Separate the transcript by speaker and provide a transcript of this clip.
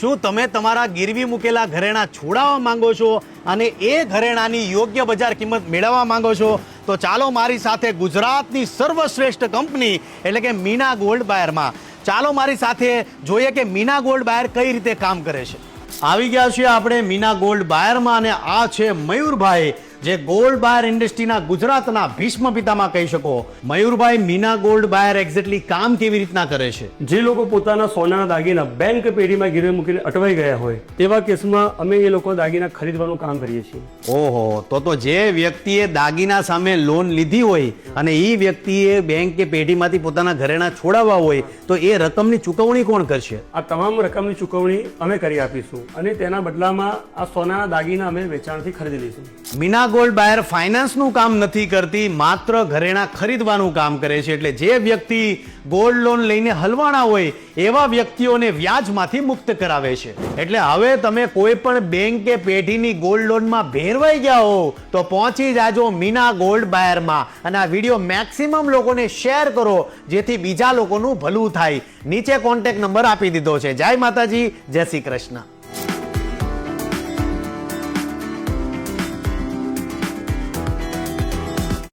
Speaker 1: શું તમે તમારા ગીરવી મૂકેલા ઘરેણા છોડાવવા માંગો છો અને એ ઘરેણાની યોગ્ય બજાર કિંમત મેળવવા માંગો છો? તો ચાલો મારી સાથે ગુજરાતની સર્વશ્રેષ્ઠ કંપની, એટલે કે મીના ગોલ્ડ બાયરમાં. ચાલો મારી સાથે જોઈએ કે મીના ગોલ્ડ બાયર કઈ રીતે કામ કરે છે. આવી ગયા છીએ આપણે મીના ગોલ્ડ બાયરમાં અને આ છે મયુરભાઈ. જે ગોલ્ડ બાયર ઇન્ડસ્ટ્રીના ગુજરાતના ભીષ્મ પિતામાં કહી શકો Mayurbhai Meena gold buyer exactly કામ કેવી રીતના કરે છે?
Speaker 2: જે લોકો પોતાના સોનાના દાગીના બેંક પેઢીમાં ગીરવે મૂકીને અટવાઈ ગયા હોય તેવા કેસમાં અમે એ લોકો દાગીના ખરીદવાનું કામ કરીએ છીએ.
Speaker 1: ઓહો તો તો જે વ્યક્તિએ દાગીના સામે લોન લીધી હોય અને એ વ્યક્તિએ બેંક કે પેઢીમાંથી પોતાના ઘરેણા છોડાવવા હોય તો એ રકમની ચૂકવણી કોણ કરશે?
Speaker 2: આ તમામ રકમની ચૂકવણી અમે કરી આપીશું અને તેના બદલામાં આ સોનાના દાગીના અમે વેચાણથી ખરીદી લઈશું.
Speaker 1: મીના ગોલ્ડ બાયર ફાઇનાન્સનું કામ નથી કરતી, માત્ર ઘરેણા ખરીદવાનું કામ કરે છે. એટલે જે વ્યક્તિ ગોલ્ડ લોન લઈને હલવાણા હોય, એવા વ્યક્તિઓને વ્યાજમાંથી મુક્ત કરાવે છે. એટલે હવે તમે કોઈ પણ બેંક કે પેઢીની ગોલ્ડ લોનમાં ભેરવાઈ ગયા હો, તો પહોંચી જાજો મીના ગોલ્ડ બાયરમાં અને આ વીડિયો મેક્સિમમ લોકોને શેર કરો, જેથી બીજા લોકોનું ભલું થાય. નીચે કોન્ટેક્ટ નંબર આપી દીધો છે. જય માતાજી, જય શ્રી કૃષ્ણ.